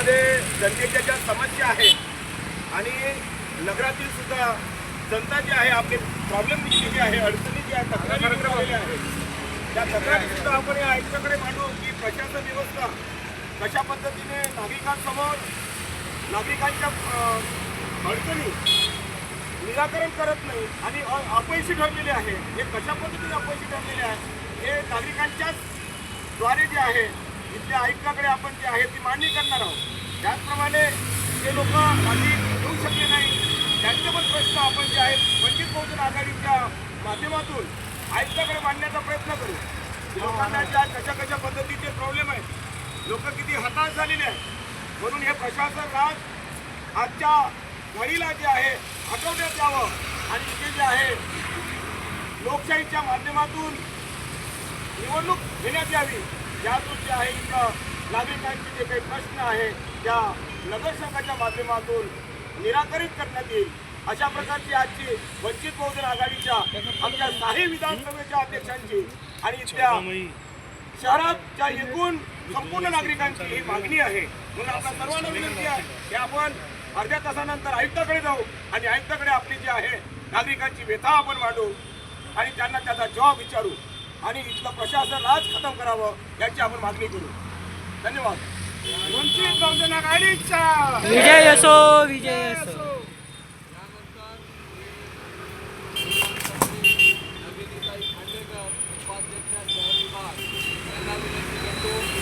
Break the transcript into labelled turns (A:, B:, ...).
A: याच्यामध्ये जनतेच्या ज्या समस्या आहेत आणि नगरातील सुद्धा जनता जी आहे आपले प्रॉब्लेम जी आहे अडचणी जी आहे तक्रारी निघालेल्या आहेत त्या तक्रारी सुद्धा आपण या आयुक्ताकडे मांडू की प्रशासन व्यवस्था कशा पद्धतीने नागरिकांसमोर नागरिकांच्या अडचणी निराकरण करत नाही आणि अपयशी ठरलेले आहे. हे कशा पद्धतीने अपयशी ठरलेले आहे? हे नागरिकांच्याच द्वारे जे आहे इथल्या आयुक्ताकडे आपण जे आहे ती मांडणी करणार आहोत. त्याचप्रमाणे जे लोक आधी घेऊ शकले नाही त्यांचे पण प्रश्न आपण जे आहेत वंचित बहुजन आघाडीच्या माध्यमातून आयुक्ताकडे मांडण्याचा प्रयत्न करू. लोकांना ज्या कशा कशा पद्धतीचे प्रॉब्लेम आहेत लोक किती हताश झालेले आहेत म्हणून हे प्रशासन राज आजच्या घडीला जे आहे हटवण्यात यावं. आणि इथे जे आहे लोकशाहीच्या माध्यमातून निवडणूक घेण्यात यावी. यातून जे आहे इथं नागरिकांचे जे काही प्रश्न आहे त्या नगरसेवकाच्या माध्यमातून निराकरित करण्यात येईल. अशा प्रकारची आजची वंचित बहुजन आघाडीच्या आमच्या साही विधानसभेच्या अध्यक्षांची आणि इथल्या शहराच्या एकूण संपूर्ण नागरिकांची ही मागणी आहे म्हणून आपल्या सर्वांना विनंती आहे की आपण अर्ध्या तासानंतर आयुक्ताकडे जाऊ आणि आयुक्ताकडे आपली जी आहे नागरिकांची व्यथा आपण मांडू आणि त्यांना त्याचा जबाब विचारू. आणि इथलं प्रशासन आज खतम करावं याची आपण मागणी करू. धन्यवाद. वंचित बहुजन आघाडीचा.
B: विजय असो विजय असो. उपाध्यक्ष